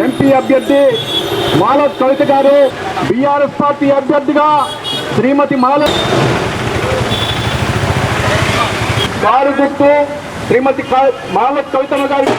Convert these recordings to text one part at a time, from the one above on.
అభ్యర్థి మాల కవిత గారు BRS party అభ్యర్థిగా శ్రీమతి మాల కారు గుర్తు శ్రీమతి మాల కవిత గారు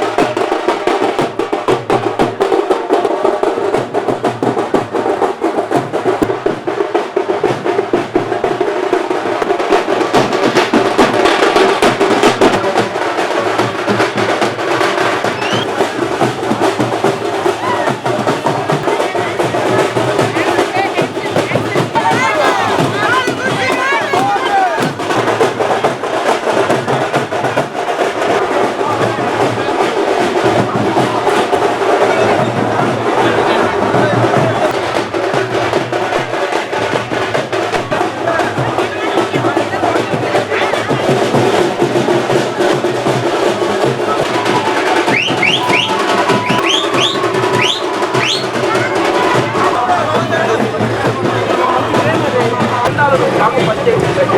Não, pode ter um.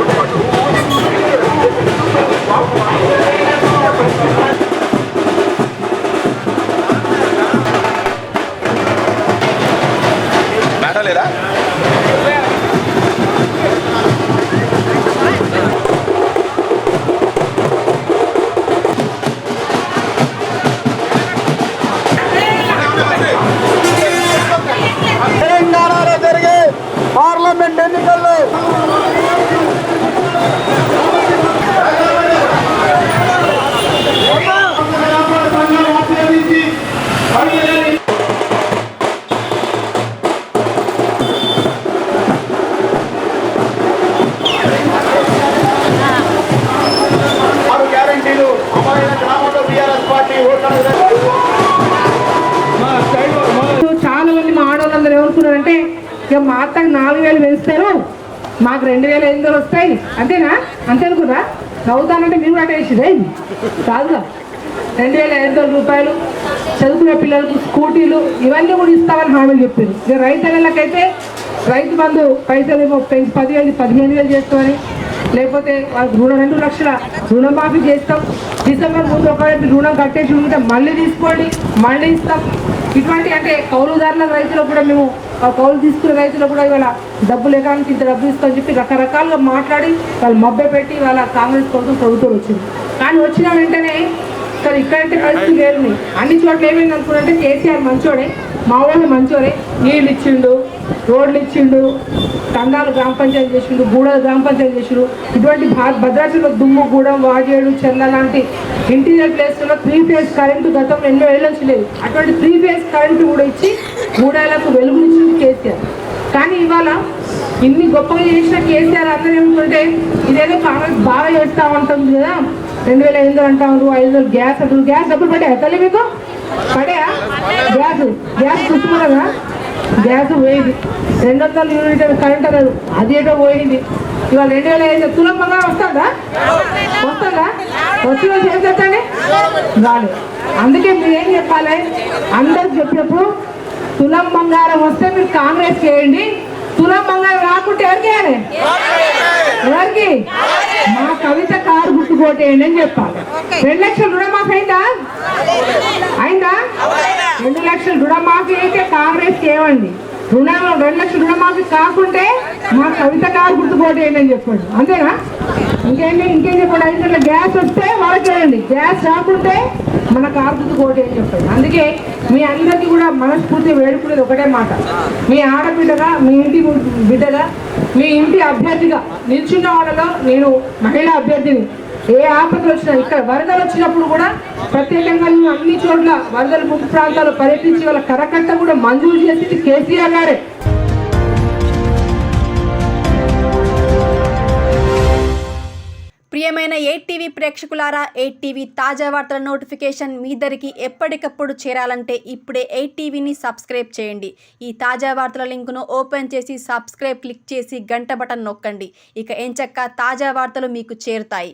ఇక మా అత్తకు నాలుగు వేలు పెంచుతారు మాకు రెండు వేల ఐదు వందలు వస్తాయి. అంతేనా? అంతే అనుకున్నా నవ్వుతానంటే మీరు కూడా వేసిదే కాదుగా. రెండు వేల ఐదు వందల రూపాయలు చదువుకునే పిల్లలకు స్కూటీలు ఇవన్నీ కూడా ఇస్తామని హామీలు చెప్పారు. ఇక రైతన్నలకైతే రైతు బంధు పైసలు ఏమో పెంచి పదివేలు పదిహేను వేలు చేస్తామని లేకపోతే రుణ రెండు లక్షల రుణమాఫీ చేస్తాం. డిసెంబర్ ముందు ఒకవేళ రుణం కట్టేసి ఉంటే మళ్ళీ తీసుకోండి మళ్ళీ ఇస్తాం. ఇటువంటి అంటే కౌలుదారుల రైతులకు కూడా మేము కౌలు తీసుకునే రైతులకు కూడా ఇవాళ డబ్బు లేకానికి ఇంత డబ్బు ఇస్తామని చెప్పి రకరకాలుగా మాట్లాడి వాళ్ళు మబ్బె పెట్టి వాళ్ళ కాంగ్రెస్ కోసం ప్రభుత్వం వచ్చింది. కానీ వచ్చిన వెంటనే సరే ఇక్కడంటే పరిస్థితి వేరుని అన్ని చోట్ల ఏమైంది అనుకున్నంటే కేసీఆర్ మంచోడే మా వాళ్ళు మంచోడే నీళ్ళు ఇచ్చిండు రోడ్లు ఇచ్చిండు తండాలు గ్రామ పంచాయతీ చేసిండు గూడలు గ్రామ పంచాయతీ చేసిండు. ఇటువంటి భా- దుమ్ము గూడెం వాజేడు చెల్ల లాంటి ఇంటీరియర్ ప్లేస్లో త్రీ ఫేజ్ కరెంటు గతంలో ఎన్నో ఏళ్ళ నుంచి లేదు. అటువంటి త్రీ ఫేజ్ కరెంటు కూడా ఇచ్చి గూడాలకు వెలుగునిచ్చింది కేసీఆర్. కానీ ఇవాళ ఇన్ని గొప్పగా చేసిన కేసీఆర్ అందరూ ఏమనుకుంటే ఇదేదో కాంగ్రెస్ బాగా చేస్తా ఉంటుంది కదా. రెండు వేల ఐదు వందలు అంటారు ఐదు వందలు గ్యాస్ అటు గ్యాస్ డబ్బులు పడే తల్లి మీకు? పడాయా గ్యాస్ గ్యాస్ చూసుకున్నారా గ్యాస్ పోయింది. రెండు వందల యూనిట్ కరెంట్ అన్నారు అది ఏటో పోయింది. ఇవాళ రెండు వేల ఐదు తులం బంగారం వస్తుందా? వస్తుందా? వచ్చిన చేసేటండి రాలేదు అందుకే మీరు ఏం చెప్పాలి? అందరు చెప్పినప్పుడు తులం బంగారం వస్తే మీరు కాంగ్రెస్ చేయండి. తులం బంగారం రాకుంటే ఎవరికి వేయాలి? ఎవరికి? మా కవిత కారు గుర్తుపోటేయండి అని చెప్పాలి. రెండు లక్షలు రుణమాఫీ అయిందా? అయిందా? రెండు లక్షలు రుణమాఫీ అయితే ఏమండి? చేయండి రుణం రెండు లక్షల రుణమాఫీ కాకుంటే మా కవిత కారు గుర్తుపోటీ అని చెప్పండి. అంతేనా? ఇంకేంటి? ఇంకేం చెప్పండి? ఐదు గంటల గ్యాస్ వస్తే వాళ్ళకి వేయండి గ్యాస్ రాకుంటే మన కారు కోటి అని చెప్పాడు. అందుకే మీ అందరికీ కూడా మనస్ఫూర్తి వేడుకునేది ఒకటే మాట. మీ ఆడబిడ్డగా మీ ఇంటి బిడ్డగా మీ ఇంటి అభ్యర్థిగా నిల్చున్న వాళ్ళలో నేను మహిళా అభ్యర్థిని. ఏ ఆపద వచ్చినా ఇక్కడ వరదలు వచ్చినప్పుడు కూడా ప్రత్యేకంగా మేము అన్ని చోట్ల వరదలు ముంపు ప్రాంతాల్లో పర్యటించి వాళ్ళ కరకట్ట కూడా మంజూరు చేసింది కేసీఆర్ గారే. ప్రియమైన ఎయిట్ టీవీ ప్రేక్షకులారా ఎయిట్ టీవీ తాజా వార్తల నోటిఫికేషన్ మీ దరికి ఎప్పటికప్పుడు చేరాలంటే ఇప్పుడే ఎయిట్ టీవీని సబ్స్క్రైబ్ చేయండి. ఈ తాజా వార్తల లింకును ఓపెన్ చేసి సబ్స్క్రైబ్ క్లిక్ చేసి గంట బటన్ నొక్కండి. ఇక ఎంచక్క తాజా వార్తలు మీకు చేరుతాయి.